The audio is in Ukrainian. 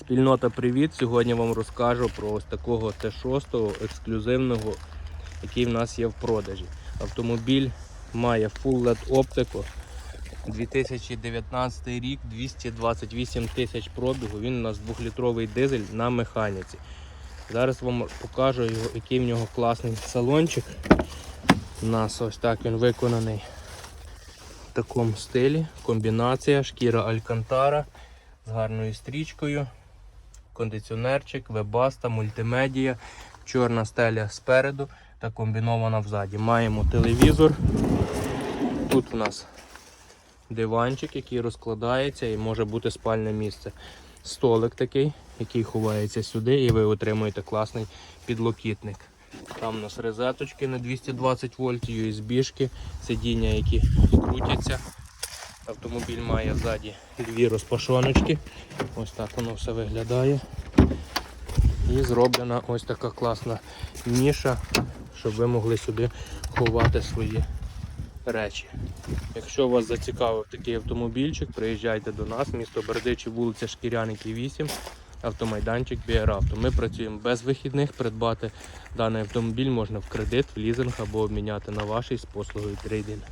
Спільнота, привіт! Сьогодні вам розкажу про ось такого Т6 ексклюзивного, який в нас є в продажі. Автомобіль має Full LED оптику. 2019 рік, 228 тисяч пробігу. Він у нас 2-літровий дизель на механіці. Зараз вам покажу його, який в нього класний салончик. У нас ось так він виконаний в такому стилі. Комбінація, шкіра Алькантара з гарною стрічкою, кондиціонерчик, вебаста, мультимедія, чорна стеля спереду та комбінована взаді. Маємо телевізор. Тут у нас диванчик, який розкладається і може бути спальне місце. Столик такий, який ховається сюди, і ви отримуєте класний підлокітник. Там у нас розеточки на 220 вольт, USB-шки, сидіння, які крутяться. Автомобіль має ззаді дві розпашоночки. Ось так воно все виглядає. І зроблена ось така класна ніша, щоб ви могли сюди ховати свої речі. Якщо вас зацікавив такий автомобільчик, приїжджайте до нас, місто Бердичі, вулиця Шкіряники 8, автомайданчик Біаравто. Ми працюємо без вихідних, придбати даний автомобіль можна в кредит, в лізинг або обміняти на вашій з послугою трейдинг.